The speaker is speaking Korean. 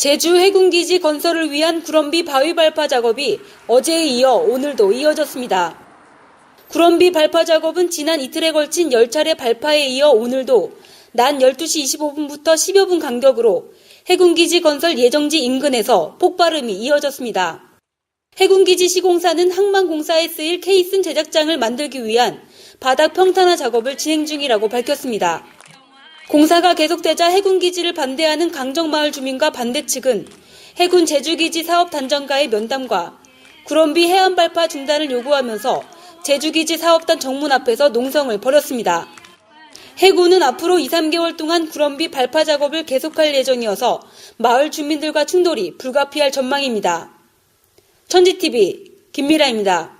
제주 해군기지 건설을 위한 구럼비 바위 발파 작업이 어제에 이어 오늘도 이어졌습니다. 구럼비 발파 작업은 지난 이틀에 걸친 10차례 발파에 이어 오늘도 낮 12시 25분부터 10여 분 간격으로 해군기지 건설 예정지 인근에서 폭발음이 이어졌습니다. 해군기지 시공사는 항만공사에 쓰일 케이슨 제작장을 만들기 위한 바닥 평탄화 작업을 진행 중이라고 밝혔습니다. 공사가 계속되자 해군기지를 반대하는 강정마을 주민과 반대 측은 해군 제주기지 사업 단장과의 면담과 구럼비 해안 발파 중단을 요구하면서 제주기지 사업단 정문 앞에서 농성을 벌였습니다. 해군은 앞으로 2, 3개월 동안 구럼비 발파 작업을 계속할 예정이어서 마을 주민들과 충돌이 불가피할 전망입니다. 천지TV 김미라입니다.